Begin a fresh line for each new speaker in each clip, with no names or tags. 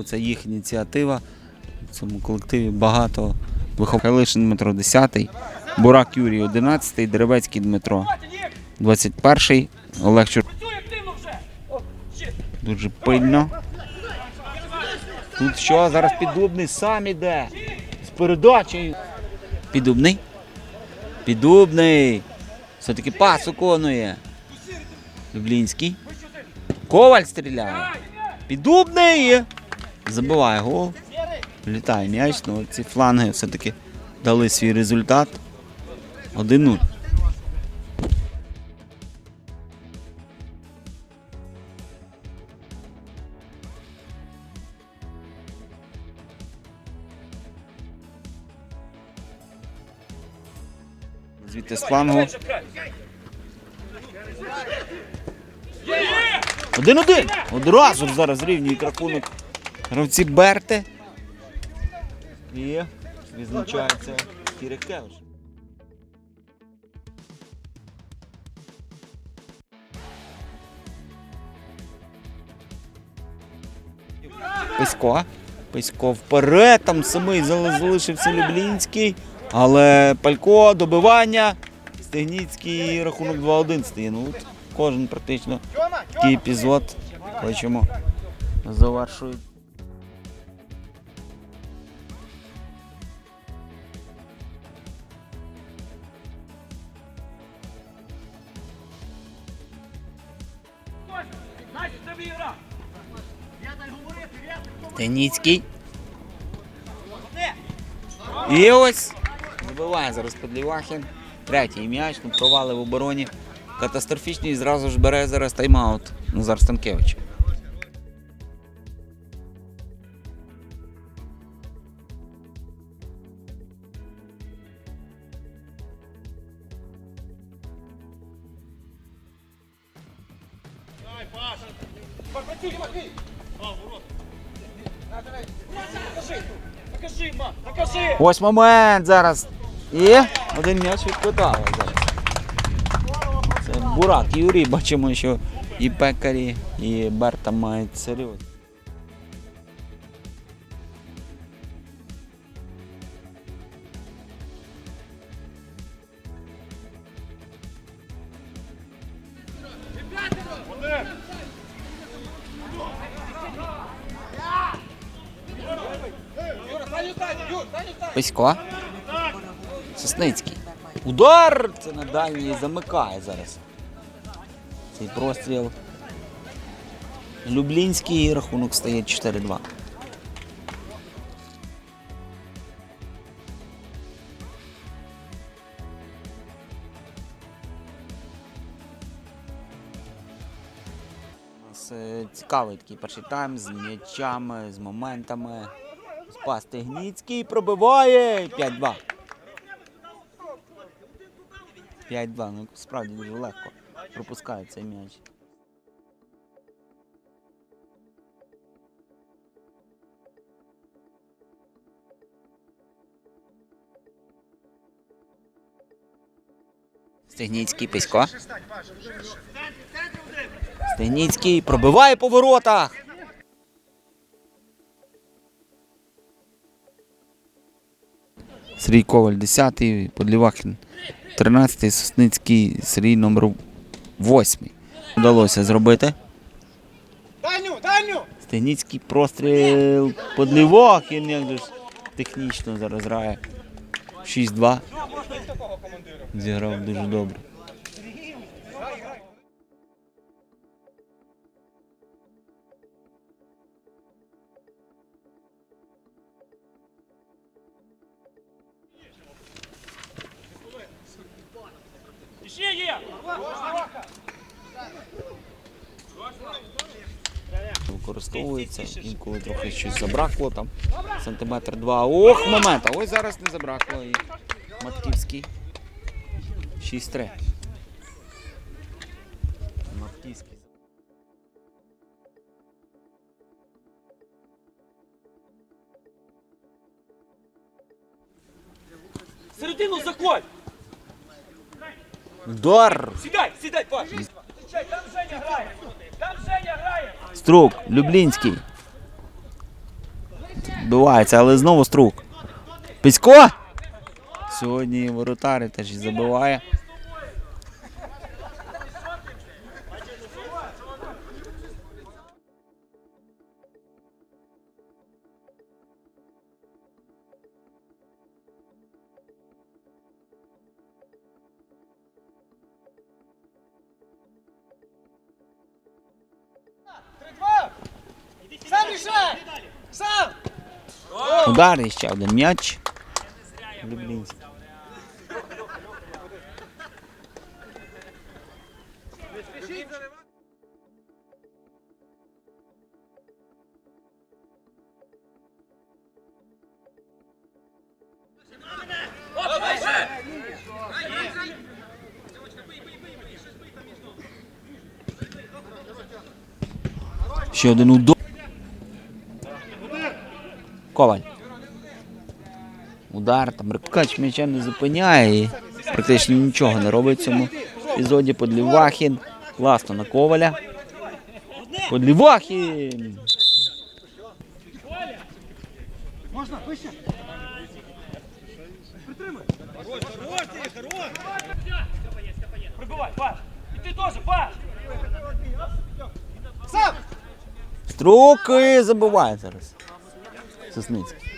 бо це їх ініціатива. В цьому колективі багато вихов Калишин Дмитро 10, Бурак Юрій 11, Деревецький Дмитро 21, Олег Чур. Дуже пильно. Тут що? Зараз піддубний сам іде. З передачею. Піддубний. Піддубний. Все-таки пас виконує. Люблінський. Коваль стріляє. Піддубний. Забиває гол. Літає м'яч. Ну, ці фланги все-таки дали свій результат. 1-0. Звідти з флангу. Один-один. Одразу зараз рівнюють рахунок. Гравці Берти. І відзначається Кірикевич. Писько. Писько вперед, там самий залишився Люблінський. Але Палько, добивання. Стегніцький рахунок 2-1 стає. Ну, от кожен практично такий епізод. Бачимо. Завершують. Теніцький. І ось Вибиває зараз Подлівахін. Третій м'яч, ну, провали в обороні. Катастрофічний і зразу ж бере зараз тайм-аут Назар Станкевич.
Покажи, ма, покажи!
Ось момент зараз. І один м'яч відкотали зараз. Це Бурак, Юрій, бачимо, що і пекарі, і Берта мають серйозно. Писько. Сосницький. Удар! Це на дальній замикає зараз. Цей простріл. Люблінський рахунок стає 4-2. У нас е, цікавий такий перший тайм з м'ячами, з моментами. Спас Тегніцький пробиває 5-2. 5-2, ну справді дуже легко пропускає цей м'яч. Стегніцький Писько. Стегніцький пробиває по воротах. Сергій Коваль 10, Подлівахін 13, Сосницький Сергій номер 8. Вдалося зробити. Стегніцький простріл Подлівахін, як ж технічно зараз грає. 6-2. Зіграв дуже добре.
Ще є!
Використовується, інколи трохи щось забракло там. Сантиметр два. Ох, момент! А ось зараз не забракло. І Матківський. 6-3. Матківський.
Середину заходь!
Удар!
Сідай, сідай, Паш! Там Женя грає! Там Женя грає!
Струк, Люблінський. Вбивається, але знову струк. Пісько! Сьогодні воротари теж і забиває.
Сам рішай! Сам!
Удар і ще один м'яч. Люблінський. Ще один удар. Коваль. Удар, там Рибкач м'яча не зупиняє і практично нічого не робить в цьому епізоді. Подлівахін. Класно на Коваля. Подлівахін.
Прибивай, Паш! І ти теж, Паш!
Струки забиває зараз. Сосницький.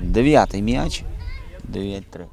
Дев'ятий м'яч. 9-3.